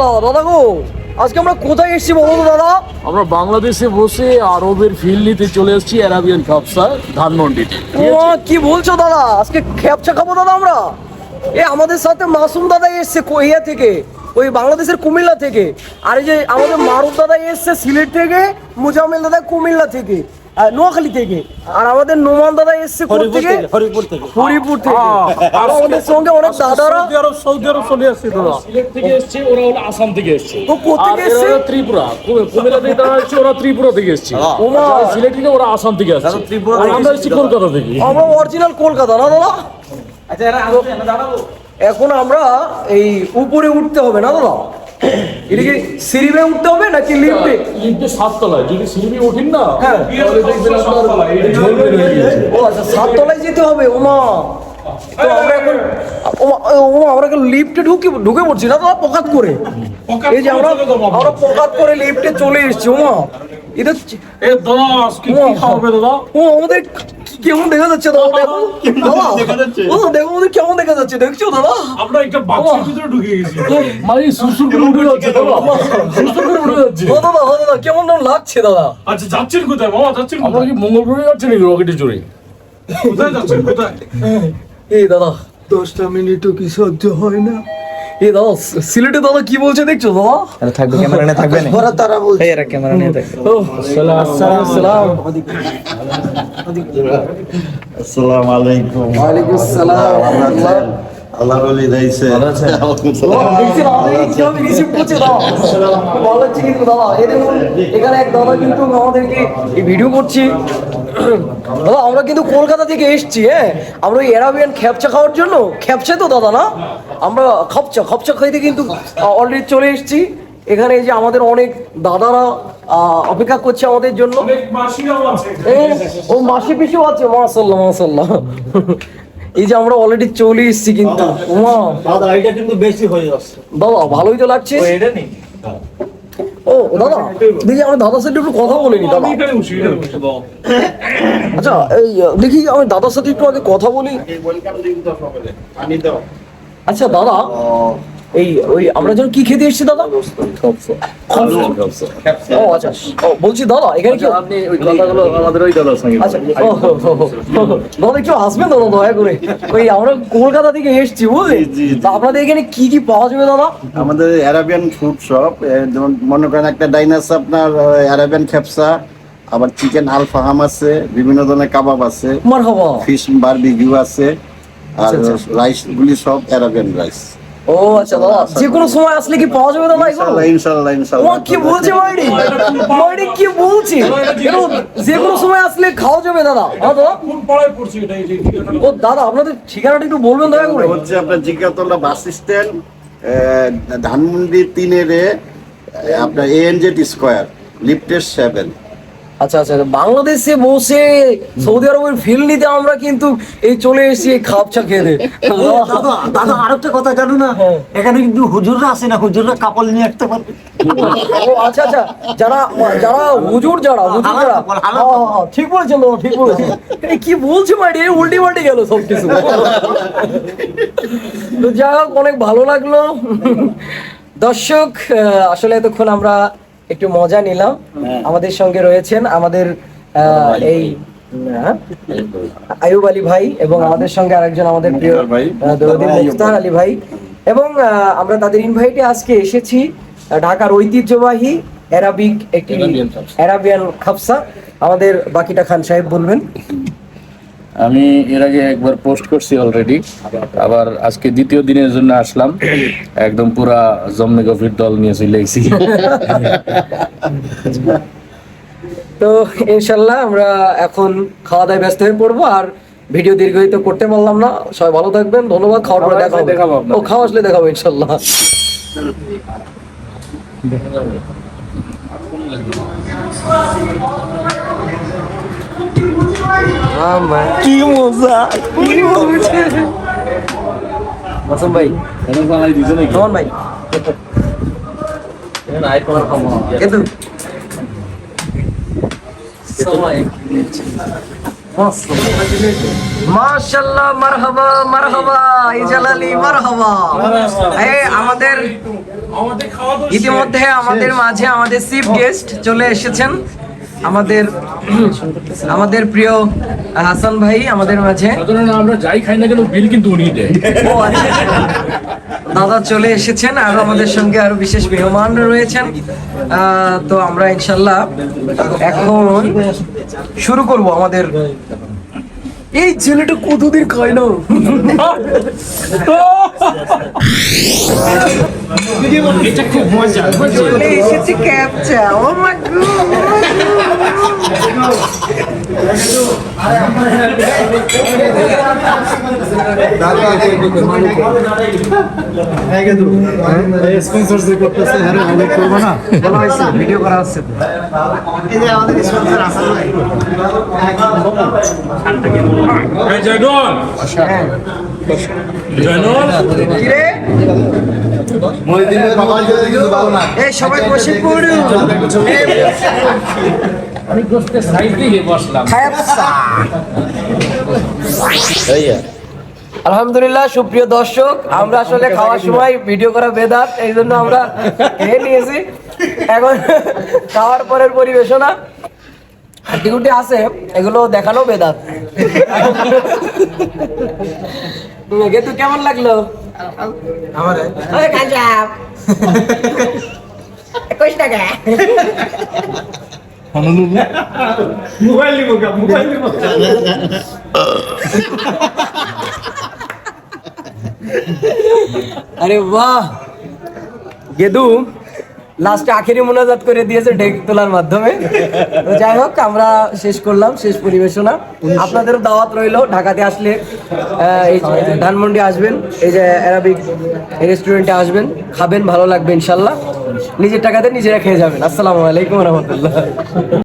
দাদা দাদা গো আজকে আমরা কোথায় এসেছি বলো তো দাদা? আমরা বাংলাদেশে বসে আরবের ফিল নিতে চলে এসেছি অ্যারাবিয়ান খাপসা ধানমন্ডিতে। ও কি বলছো দাদা? আজকে খেপচা খাব দাদা আমরা? এ আমাদের সাথে মাসুম দাদা এসছে কোহিয়া থেকে ওই বাংলাদেশের কুমিল্লা থেকে। আর এই যে আমাদের মারুফ দাদা এসছে সিলেট থেকে মুজামিল দাদা কুমিল্লা থেকে। নোয়াখালী থেকে। আর আমাদের নোমান দাদা এসছে থেকে? হরিপুর থেকে। হরিপুর থেকে। আর আমাদের সঙ্গে অনেক দাদারা সৌদি আরব সৌদি আরব চলে আসছি দাদা। সিলেট থেকে এসছে ওরা হলো আসাম থেকে এসছে। ও কোথেকে আর এসছে? ত্রিপুরা। কুমিল্লা থেকে তারা এসছে ওরা ত্রিপুরা থেকে এসছে। ওমা। সিলেট থেকে ওরা আসাম থেকে আসছে। ত্রিপুরা আমরা এসেছে কলকাতা থেকে। আমরা অরিজিনাল কলকাতা না দাদা? আচ্ছা এরা দাঁড়াবো। এখন আমরা এই উপরে উঠতে হবে না দাদা? এটা কি সিঁড়ি বেয়ে উঠতে হবে নাকি লিফটে? লিফটে সাততলায় যদি সিঁড়ি ওঠেন না হ্যাঁ। ও আচ্ছা সাততলায় যেতে হবে ওমা। তো আমরা এখন ওমা ওমা আমরা এখন লিফটে ঢুকে ঢুকে পড়ছি না দাদা পকাত করে। এই যে আমরা আমরা। পকাত করে লিফটে চলে এসেছি ওমা। এটা দাদা কি খাওয়াবে দাদা? ও আমাদের কেমন দেখা যাচ্ছে দাদা দেখো দাদা ও দেখো আমাদের কেমন দেখা যাচ্ছে দেখছ দাদা আমরা একটা বাক্সের ভিতরে ঢুকে গেছি মানে সুসুর করে উঠে যাচ্ছে দাদা সুসুর করে উঠে যাচ্ছে ও দাদা ও দাদা কেমন যেন লাগছে দাদা আচ্ছা যাচ্ছেন কোথায় মামা যাচ্ছেন আমরা কি মঙ্গল গ্রহে যাচ্ছে নাকি রকেটে চড়ে কোথায় যাচ্ছেন কোথায় এই দাদা দশটা মিনিটও কি সহ্য হয় না এই দাদা সিলেটে দাদা কি বলছে দেখছ দাদা? আরে থাকবে ক্যামেরা নিয়ে থাকবে না ওরা তারা বলছে। এরা ক্যামেরা নিয়ে থাকবে। ও সালাম সালাম আসসালামু। আলাইকুম ওয়ালাইকুম আসসালাম। আল্লাহ বলি দিয়েছে। ও, দেখছেন আমাদের এই কীভাবে রিসিভ করছে দাদা? ভালো লাগছে দাদা। এখানে এক দাদা কিন্তু আমাদেরকে এই ভিডিও করছি। দাদা আমরা কিন্তু কলকাতা থেকে এসছি হ্যাঁ? আমরা ওই অ্যারাবিয়ান খ্যাপচা খাওয়ার জন্য খ্যাপচা তো দাদা না? আমরা খপচা খপচা খাইতে কিন্তু অলরেডি চলে এসেছি। এখানে এই যে আমাদের অনেক দাদারা অপেক্ষা করছে আমাদের জন্য। ও মাসি পিসিও আছে মাসাল্লাহ মাসাল্লাহ এই যে আমরা অলরেডি চলে এসেছি কিন্তু। মা দাদা এটা কিন্তু বেশি হয়ে যাচ্ছে। দাদা ভালোই তো লাগছে। এটা নেই। ও দাদা দেখি আমার দাদার সাথে একটু কথা দাদা এখানে বসি দাও আচ্ছা এই দেখি আমি দাদার সাথে একটু আগে কথা বলি। আচ্ছা দাদা এই ওই আমরা যখন কি খেতে এসেছি দাদা? ও আচ্ছা। ও বলছি দাদা এখানে কি? আপনি ওই কথাগুলো আমাদের ওই দাদার সঙ্গে আচ্ছা ও, হো। দাদা একটু আসবেন দাদা দয়া করে। ওই আমরা কলকাতা থেকে এসেছি বুঝলি? আপনাদের এখানে কি কি পাওয়া যাবে দাদা? আমাদের অ্যারাবিয়ান ফুড শপ যেমন মনে করেন একটা ডাইনাস আপনার অ্যারাবিয়ান খেপসা আবার চিকেন আলফাহাম আছে বিভিন্ন ধরনের কাবাব আছে মার হবা ফিশ বারবিকিউ আছে আর আচ্ছা, রাইস গুলি সব অ্যারাবিয়ান রাইস। ও আচ্ছা দাদা যে কোনো সময় আসলে কি পাওয়া যাবে দাদা এগুলো? ইনশাল্লাহ ও কি বলছে মাইরি? মাইরি কি বলছে? যে কোনো সময় আসলে খাওয়া যাবে দাদা। হ্যাঁ দাদা? কোন পাড়ায় পড়ছি এটা ও দাদা আপনাদের ঠিকানাটা একটু বলবেন দয়া করে। হচ্ছে আপনার জিজ্ঞাতলা বাস স্ট্যান্ড ধানমন্ডি তিনের আপনার এএনজেড স্কোয়ার লিফটের সেভেন। আচ্ছা আচ্ছা বাংলাদেশে বসে সৌদি আরবের ফিল নিতে আমরা কিন্তু এই চলে এসেছি এই খাপচা খেতে দাদা দাদা আরেকটা কথা জানো না? এখানে কিন্তু হুজুররা আসে না? হুজুররা কাপড় নিয়ে আসতে পারবে। আচ্ছা আচ্ছা যারা যারা হুজুর যারা হুজুর হ্যাঁ, হ্যাঁ, হ্যাঁ, ঠিক বলেছেন ঠিক বলেছেন। কি বলছে মাইরি এই উল্টে পাল্টে গেল সব কিছু তো যাই হোক অনেক ভালো লাগল। দর্শক আসলে এতক্ষণ আমরা একটু মজা নিলাম। আমাদের সঙ্গে রয়েছেন আমাদের আহ, এই হ্যাঁ? আয়ুব আলী ভাই এবং আমাদের সঙ্গে আরেকজন আমাদের প্রিয় আলী ভাই। এবং আহ, আমরা তাদের ইনভাইটে আজকে এসেছি ঢাকার ঐতিহ্যবাহী অ্যারাবিক একটি অ্যারাবিয়ান খাপসা আমাদের বাকিটা খান সাহেব বলবেন। আমি এর আগে একবার পোস্ট করছি অলরেডি আবার আজকে দ্বিতীয় দিনের জন্য আসলাম। একদম পুরা জম্মে গভীর দল নিয়ে চলে এসেছি তো ইনশাল্লাহ আমরা এখন খাওয়া দাওয়ায় ব্যস্ত হয়ে পড়ব আর ভিডিও দীর্ঘায়িত করতে পারলাম না। সবাই ভালো থাকবেন ধন্যবাদ খাওয়ার পরে খাওয়া দেখা হবে। দেখাবো ও খাওয়া আসলে দেখাবো ইনশাল্লাহ। কি মজা মাসুম ভাই রহমান ভাই। কিন্তু মাশাআল্লাহ মারহাবা মারহাবা ইজালালি মারহাবা। আমাদের ইতিমধ্যে আমাদের মাঝে আমাদের চিফ গেস্ট চলে এসেছেন। আমাদের আমাদের প্রিয় হাসান ভাই আমাদের মাঝে। আমরা যাই খাই না কেন বিল কিন্তু উনি দেয়। ও আচ্ছা। দাদা চলে এসেছেন আর আমাদের সঙ্গে আরও বিশেষ মেহমান রয়েছেন। তো আমরা ইনশাল্লাহ এখন শুরু করব আমাদের। এই ছেলেটা কতদিন খায় না? এটা খুব মজা। চলে এসেছে ক্যাপচা ও মা ভিডিও করা সবাই বসে পড়ুন আমি গোষ্ঠের সাইড দিয়ে বসলাম। খায়াপসা। আলহামদুলিল্লাহ সুপ্রিয় দর্শক আমরা আসলে খাওয়ার সময় ভিডিও করা বেদাত এই জন্য আমরা খেয়ে নিয়েছি। এখন খাওয়ার পরের পরিবেশনা। হাড্ডিগুটি আছে এগুলো দেখানো বেদাত। কিন্তু কেমন লাগল? আমার। কাঞ্জাব একুশ টাকা মোবাইল নিব গা মোবাইল নিব আরে বাহ! গেদু লাস্টে আখেরি মোনাজাত করে দিয়েছে ঢেক তোলার মাধ্যমে। তো যাই হোক আমরা শেষ করলাম শেষ পরিবেশনা। আপনাদেরও দাওয়াত রইল ঢাকাতে আসলে এই ধানমন্ডি আসবেন এই যে অ্যারাবিক রেস্টুরেন্টে আসবেন খাবেন ভালো লাগবে ইনশাল্লাহ। নিজের টাকাতে নিজেরা খেয়ে যাবেন। আসসালামু আলাইকুম রহমতুল্লাহ।